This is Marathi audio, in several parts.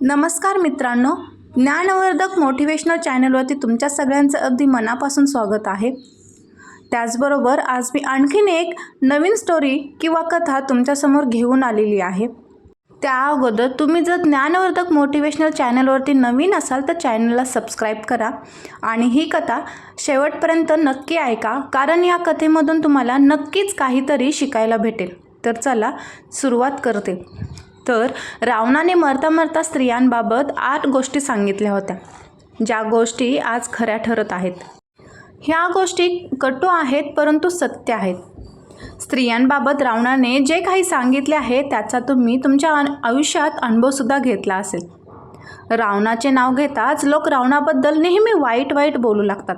नमस्कार मित्रांनो ज्ञानवर्धक मोटिवेशनल चॅनलवरती तुमच्या सगळ्यांचं अगदी मनापासून स्वागत आहे. त्याचबरोबर आज मी आणखीन एक नवीन स्टोरी किंवा कथा तुमच्यासमोर घेऊन आलेली आहे. त्या अगोदर तुम्ही जर ज्ञानवर्धक मोटिवेशनल चॅनलवरती नवीन असाल तर चॅनलला सबस्क्राईब करा आणि ही कथा शेवटपर्यंत नक्की ऐका कारण या कथेमधून तुम्हाला नक्कीच काहीतरी शिकायला भेटेल. तर चला सुरुवात करते. तर रावणाने मरता मरता स्त्रियांबाबत आठ गोष्टी सांगितल्या होत्या ज्या गोष्टी आज खऱ्या ठरत आहेत. ह्या गोष्टी कटू आहेत परंतु सत्य आहेत. स्त्रियांबाबत रावणाने जे काही सांगितले आहे त्याचा तुम्ही तुमच्या आयुष्यात अनुभवसुद्धा घेतला असेल. रावणाचे नाव घेताच लोक रावणाबद्दल नेहमी वाईट वाईट बोलू लागतात.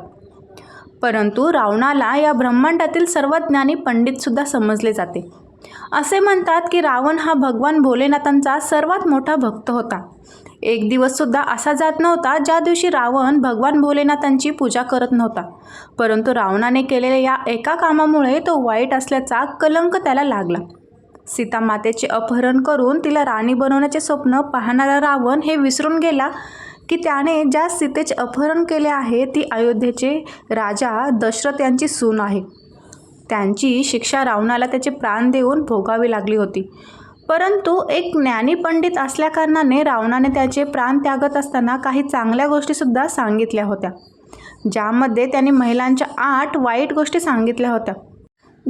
परंतु रावणाला या ब्रह्मांडातील सर्वात ज्ञानी पंडितसुद्धा समजले जाते. असे म्हणतात की रावण हा भगवान भोलेनाथांचा सर्वात मोठा भक्त होता. एक दिवससुद्धा असा जात नव्हता ज्या दिवशी रावण भगवान भोलेनाथांची पूजा करत नव्हता. परंतु रावणाने केलेल्या या एका कामामुळे तो वाईट असल्याचा कलंक त्याला लागला. सीता मातेचे अपहरण करून तिला राणी बनवण्याचे स्वप्न पाहणारा रावण हे विसरून गेला की त्याने ज्या सीतेचे अपहरण केले आहे ती अयोध्येचे राजा दशरथ यांची सून आहे. त्यांची शिक्षा रावणाला त्याचे प्राण देऊन भोगावी लागली होती. परंतु एक ज्ञानी पंडित असल्याकारणाने रावणाने त्याचे प्राण त्यागत असताना काही चांगल्या गोष्टीसुद्धा सांगितल्या होत्या. ज्यामध्ये त्यांनी महिलांच्या आठ वाईट गोष्टी सांगितल्या होत्या.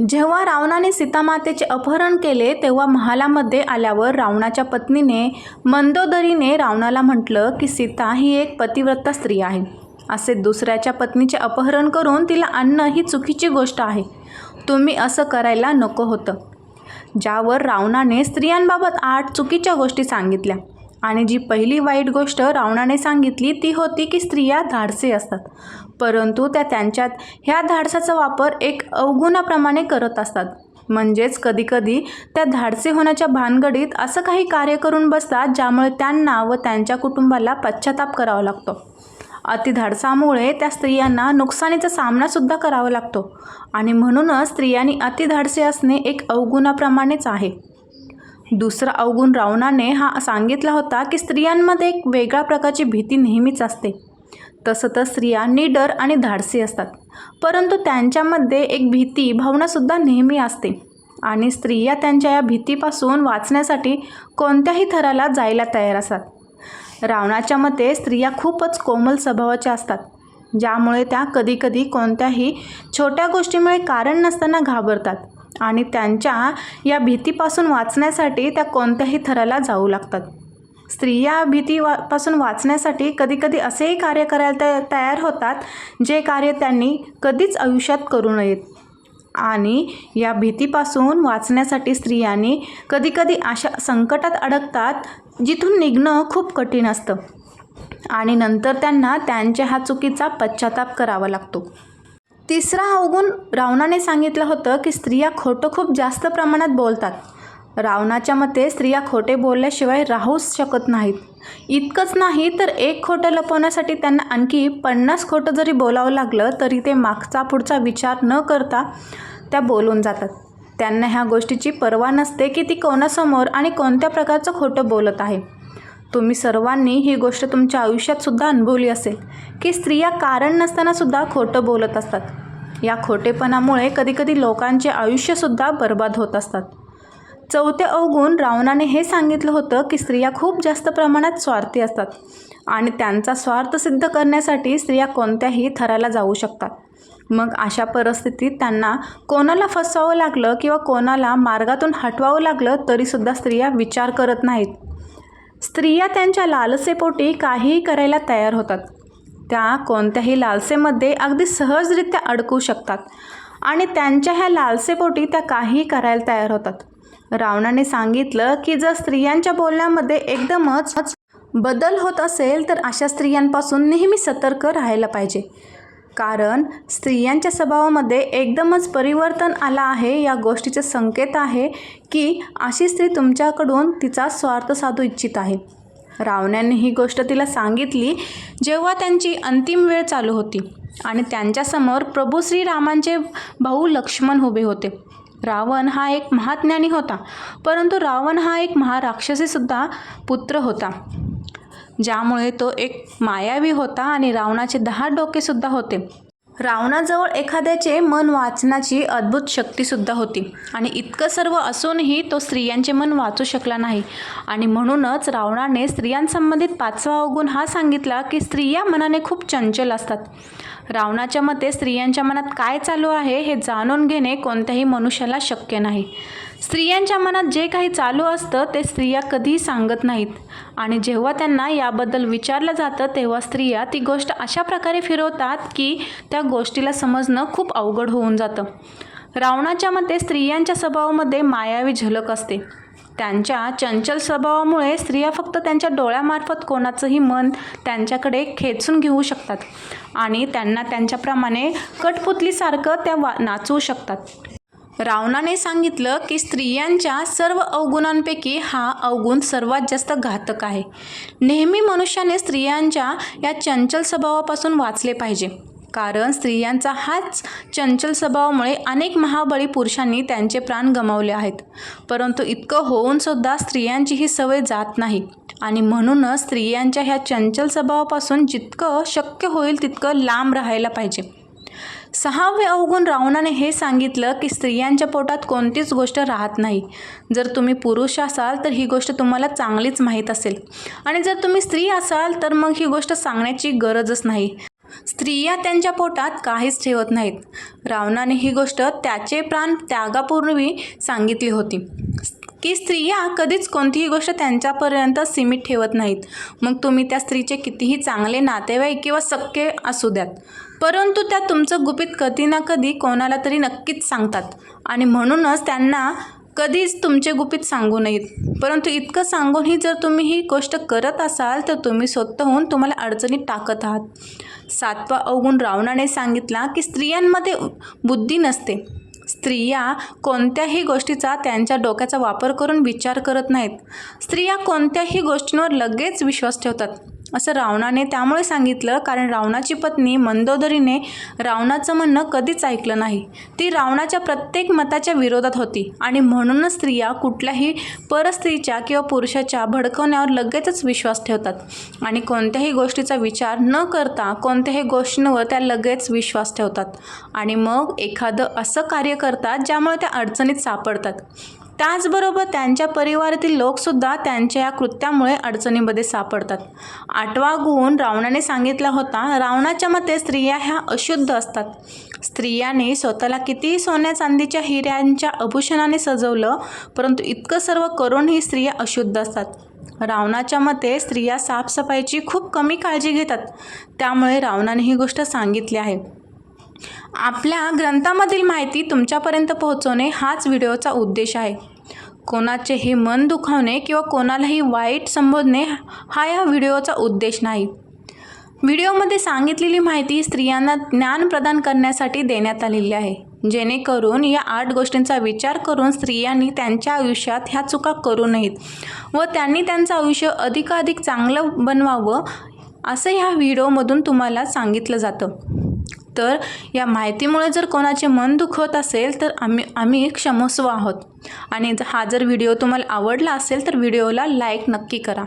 जेव्हा रावणाने सीतामातेचे अपहरण केले तेव्हा महालामध्ये आल्यावर रावणाच्या पत्नीने मंदोदरीने रावणाला म्हटलं की सीता ही एक पतिव्रता स्त्री आहे. असे दुसऱ्याच्या पत्नीचे अपहरण करून तिला आणणं ही चुकीची गोष्ट आहे. तुम्ही असं करायला नको होतं. ज्यावर रावणाने स्त्रियांबाबत आठ चुकीच्या गोष्टी सांगितल्या. आणि जी पहिली वाईट गोष्ट रावणाने सांगितली ती होती की स्त्रिया धाडसे असतात. परंतु त्या त्यांच्यात ह्या धाडसाचा वापर एक अवगुणाप्रमाणे करत असतात. म्हणजेच कधीकधी त्या धाडसे होण्याच्या भानगडीत असं काही कार्य करून बसतात ज्यामुळे त्यांना व त्यांच्या कुटुंबाला पश्चाताप करावा लागतो. अतिधाडसामुळे त्या स्त्रियांना नुकसानीचा सामनासुद्धा करावा लागतो. आणि म्हणूनच स्त्रियांनी अतिधाडसे असणे एक अवगुणाप्रमाणेच आहे. दुसरा अवगुण रावणाने हा सांगितला होता की स्त्रियांमध्ये एक वेगळ्या प्रकारची भीती नेहमीच असते. तसं तर स्त्रिया निडर आणि धाडसी असतात परंतु त्यांच्यामध्ये एक भीती भावनासुद्धा नेहमी असते. आणि स्त्रिया त्यांच्या या भीतीपासून वाचण्यासाठी कोणत्याही थराला जायला तयार असतात. रावणाच्या मते स्त्रिया खूपच कोमल स्वभावाच्या असतात ज्यामुळे त्या कधीकधी कोणत्याही छोट्या गोष्टीमुळे कारण नसताना घाबरतात आणि त्यांच्या या भीतीपासून वाचण्यासाठी त्या कोणत्याही थराला जाऊ लागतात. स्त्रिया भीती वा पासून वाचण्यासाठी कधीकधी असेही कार्य करायला तया तयार होतात जे कार्य त्यांनी कधीच आयुष्यात करू नयेत. आणि या भीतीपासून वाचण्यासाठी स्त्रियांनी कधीकधी अशा संकटात अडकतात जिथून निघणं खूप कठीण असतं. आणि नंतर त्यांना त्यांच्या हा चुकीचा पश्चाताप करावा लागतो. तिसरा अवगुण रावणाने सांगितलं होतं की स्त्रिया खोटं खूप जास्त प्रमाणात बोलतात. रावणाच्या मते स्त्रिया खोटे बोलल्याशिवाय राहूच शकत नाहीत. इतकंच नाही तर एक खोटं लपवण्यासाठी त्यांना आणखी पन्नास खोटं जरी बोलावं लागलं तरी ते मागचा पुढचा विचार न करता त्या बोलून जातात. त्यांना ह्या गोष्टीची पर्वा नसते की ती कोणासमोर आणि कोणत्या प्रकारचं खोटं बोलत आहे. तुम्ही सर्वांनी ही गोष्ट तुमच्या आयुष्यात सुद्धा अनुभवली असेल की स्त्रिया कारण नसतानासुद्धा खोटं बोलत असतात. या खोटेपणामुळे कधीकधी लोकांचे आयुष्यसुद्धा बर्बाद होत असतात. चौथे अवगुण रावणाने हे सांगितलं होतं की स्त्रिया खूप जास्त प्रमाणात स्वार्थी असतात आणि त्यांचा स्वार्थ सिद्ध करण्यासाठी स्त्रिया कोणत्याही थराला जाऊ शकतात. मग अशा परिस्थितीत त्यांना कोणाला फसवावं लागलं किंवा कोणाला मार्गातून हटवावं लागलं तरीसुद्धा स्त्रिया विचार करत नाहीत. स्त्रिया त्यांच्या लालसेपोटी काहीही करायला तयार होतात. त्या कोणत्याही लालसेमध्ये अगदी सहजरित्या अडकू शकतात आणि त्यांच्या ह्या लालसेपोटी त्या काहीही करायला तयार होतात. रावणाने सांगितलं की जर स्त्रियांच्या बोलण्यामध्ये एकदमच बदल होत असेल तर अशा स्त्रियांपासून नेहमी सतर्क राहायला पाहिजे. कारण स्त्रियांच्या स्वभावामध्ये एकदमच परिवर्तन आला आहे. या गोष्टीचे संकेत आहे की अशी स्त्री तुमच्याकडून तिचा स्वार्थ साधू इच्छित आहे. रावण्याने ही गोष्ट तिला सांगितली जेव्हा त्यांची अंतिम वेळ चालू होती आणि त्यांच्यासमोर प्रभू श्रीरामांचे भाऊ लक्ष्मण उभे होते. रावण हा एक महाज्ञानी होता परंतु रावण हा एक महाराक्षसीसुद्धा पुत्र होता. ज्यामुळे तो एक मायावी होता आणि रावणाचे दहा डोकेसुद्धा होते. रावणाजवळ एखाद्याचे मन वाचण्याची अद्भुत शक्तीसुद्धा होती. आणि इतकं सर्व असूनही तो स्त्रियांचे मन वाचू शकला नाही. आणि म्हणूनच रावणाने स्त्रियांसंबंधित पाचवा अवगुण हा सांगितला की स्त्रिया मनाने खूप चंचल असतात. रावणाच्या मते स्त्रियांच्या मनात काय चालू आहे हे जाणून घेणे कोणत्याही मनुष्याला शक्य नाही. स्त्रियांच्या मनात जे काही चालू असतं ते स्त्रिया कधीही सांगत नाहीत. आणि जेव्हा त्यांना याबद्दल विचारलं जातं तेव्हा स्त्रिया ती गोष्ट अशा प्रकारे फिरवतात की त्या गोष्टीला समजणं खूप अवघड होऊन जातं. रावणाच्या मते स्त्रियांच्या स्वभावामध्ये मायावी झलक असते. त्यांच्या चंचल स्वभावामुळे स्त्रिया फक्त त्यांच्या डोळ्यामार्फत कोणाचंही मन त्यांच्याकडे खेचून घेऊ शकतात आणि त्यांना त्यांच्याप्रमाणे कठपुतलीसारखं त्या वा नाचवू शकतात. रावणाने सांगितलं की स्त्रियांच्या सर्व अवगुणांपैकी हा अवगुण सर्वात जास्त घातक आहे. नेहमी मनुष्याने स्त्रियांच्या या चंचल स्वभावापासून वाचले पाहिजे. कारण स्त्रियांचा हाच चंचल स्वभावामुळे अनेक महाबळी पुरुषांनी त्यांचे प्राण गमावले आहेत. परंतु इतकं होऊनसुद्धा स्त्रियांची ही सवय जात नाही. आणि म्हणूनच स्त्रियांच्या ह्या चंचल स्वभावापासून जितकं शक्य होईल तितकं लांब राहायला पाहिजे. सहावे अवगुण रावणाने हे सांगितलं की स्त्रियांच्या पोटात कोणतीच गोष्ट राहत नाही. जर तुम्ही पुरुष असाल तर ही गोष्ट तुम्हाला चांगलीच माहीत असेल. आणि जर तुम्ही स्त्री असाल तर मग ही गोष्ट सांगण्याची गरजच नाही. स्त्रिया त्यांच्या पोटात काहीच ठेवत नाहीत. रावणाने ही गोष्ट त्याचे प्राण त्यागापूर्वी सांगितली होती. की स्त्रिया कधीच कोणतीही गोष्ट त्यांच्यापर्यंत सीमित ठेवत नाहीत. मग तुम्ही त्या स्त्रीचे कितीही चांगले नातेवाईक किंवा सक्के असू द्यात. परंतु त्या तुमचं गुपित कधी ना कधी कोणाला तरी नक्कीच सांगतात. आणि म्हणूनच त्यांना कधीच तुमचे गुपित सांगू नयेत. परंतु इतकं सांगूनही जर तुम्ही ही गोष्ट करत असाल तर तुम्ही स्वतःहून तुम्हाला अडचणीत टाकत आहात. सातवा अवगुण रावणाने सांगितला की स्त्रियांमध्ये बुद्धी नसते. स्त्रिया कोणत्याही गोष्टीचा त्यांच्या डोक्याचा वापर करून विचार करत नाहीत. स्त्रिया कोणत्याही गोष्टींवर लगेच विश्वास ठेवतात. असं रावणाने त्यामुळे सांगितलं कारण रावणाची पत्नी मंदोदरीने रावणाचं म्हणणं कधीच ऐकलं नाही. ती रावणाच्या प्रत्येक मताच्या विरोधात होती आणि म्हणूनच स्त्रिया कुठल्याही परस्त्रीच्या किंवा पुरुषाच्या भडकवण्यावर लगेचच विश्वास ठेवतात. आणि कोणत्याही गोष्टीचा विचार न करता कोणत्याही गोष्टींवर त्या लगेच विश्वास ठेवतात. आणि मग एखादं असं कार्य करतात ज्यामुळे त्या अडचणीत सापडतात. त्याचबरोबर त्यांच्या परिवारातील लोकसुद्धा त्यांच्या या कृत्यामुळे अडचणीमध्ये सापडतात. आठवा गुण रावणाने सांगितला होता रावणाच्या मते स्त्रिया ह्या अशुद्ध असतात. स्त्रियाने स्वतःला कितीही सोन्या चांदीच्या हिऱ्यांच्या आभूषणाने सजवलं परंतु इतकं सर्व करूनही स्त्रिया अशुद्ध असतात. रावणाच्या मते स्त्रिया साफसफाईची खूप कमी काळजी घेतात. त्यामुळे रावणाने ही गोष्ट सांगितली आहे. आपल्या ग्रंथामधील माहिती तुमच्यापर्यंत पोहोचवणे हाच व्हिडिओचा उद्देश आहे. कोणाचे हे मन दुखावणे किंवा कोणालाही वाईट संबोधणे हा या व्हिडिओचा उद्देश नाही. व्हिडिओमध्ये सांगितलेली माहिती स्त्रियांना ज्ञान प्रदान करण्यासाठी देण्यात आलेली आहे. जेणेकरून या आठ गोष्टींचा विचार करून स्त्रियांनी त्यांच्या आयुष्यात ह्या चुका करू नयेत व त्यांनी त्यांचं आयुष्य अधिकाधिक चांगलं बनवावं असं ह्या व्हिडिओमधून तुम्हाला सांगितलं जातं. तर या माहितीमुळे जर कोणाचे मन दुखत असेल तर आम्ही आम्ही क्षमस्व आहोत. आणि हा जर व्हिडिओ तुम्हाला आवडला असेल तर व्हिडिओला लाईक नक्की करा.